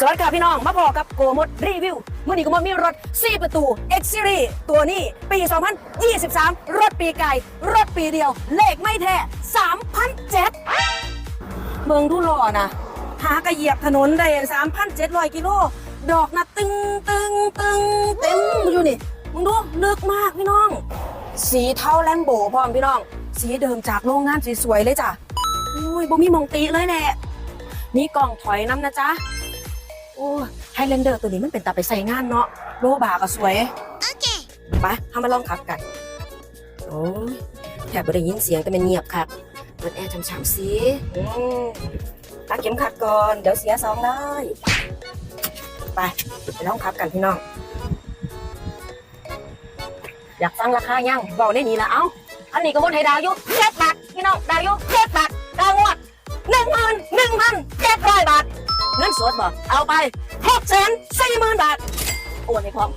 สวัสดีค่ะพี่น้อง มาพอกับโกมดรีวิวเมื่อนี้ก็มามีรถ 4 ประตู X Series ตัวนี้ปี 2023 รถปีไก่ รถปีเดียว เลขไม่แท้3,007เมืองดูหล่อนะ หากระเหยียบถนนได้3,700 กิโล ดอกนะตึงตึงตึงเต็มอยู่นี่ มึงดูลึกมากพี่น้อง สีเทาแลมโบพร้อมพี่น้อง สีเดิมจากโรงงานสวยๆเลยจ้ะอุ้ยบ่มีมองตีเลยแหละมีกล่องถอยน้ำนะจ๊ะ โอ้ไฮแลนเดอร์ตัวนี้มันเป็นตาไปใส่งานเนาะโลบาก็สวย โอเคไปทำมาลองขับกัน โอ้ยแถบไม่ได้ยินเสียงแต่มันเงียบค่ะเปิดแอร์ช่ำๆสิอืมรักเข็มขัดก่อน เดี๋ยวเสียสองได้ ไปไปลองขับกันพี่น้อง อยากฟังราคายังบอกได้นี่ละเอ้า อันนี้ก็บนให้ดาวอยุเจ็ดบาทพี่น้อง ดาวอยุเจ็ดบาทดาวงวด สดบอกเอาไปหกแสนสี่หมื่นบาท โอนให้พร้อม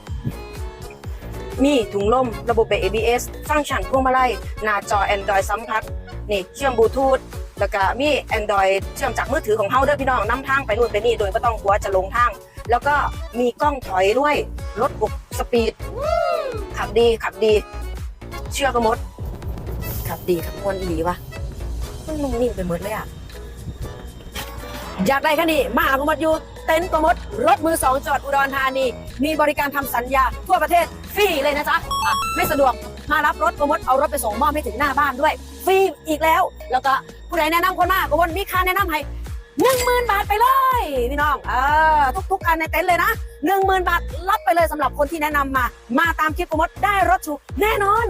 มีถุงลมระบบเบรก ABS ฟังก์ชันพวงมาลัยหน้าจอ Android สัมผัสนี่เชื่อมบลูทูธแล้วก็มี Android เชื่อมจากมือถือของเฮาเด้อพี่น้องนำทางไปนู่นไปนี่โดยไม่ต้องกลัวจะลงทาง แล้วก็มีกล้องถอยด้วยลดปุกสปีด ขับดีขับดี เชื่อกระมด ขับดีขับมวนอีหลีวะมันนุ่มนิ่มไปหมดเลยอะ อยากได้แค่นี้มาหาประมดอยู่ เต็นท์ประมด รถมือสองจอดอุดรธานี มีบริการทำสัญญา ทั่วประเทศฟรีเลยนะจ๊ะอะไม่สะดวกมารับรถประมดเอารถไปส่งมอบให้ถึงหน้าบ้านด้วยฟรีอีกแล้ว แล้วก็ผู้ใดแนะนำคนมาประมดมีค่าแนะนำให้หนึ่งหมื่นบาทไปเลยพี่น้องเออทุกๆคันในเต็นท์เลยนะหนึ่งหมื่นบาทรับไปเลยสำหรับคนที่แนะนำมา มาตามคลิปประมดได้รถถูกแน่นอน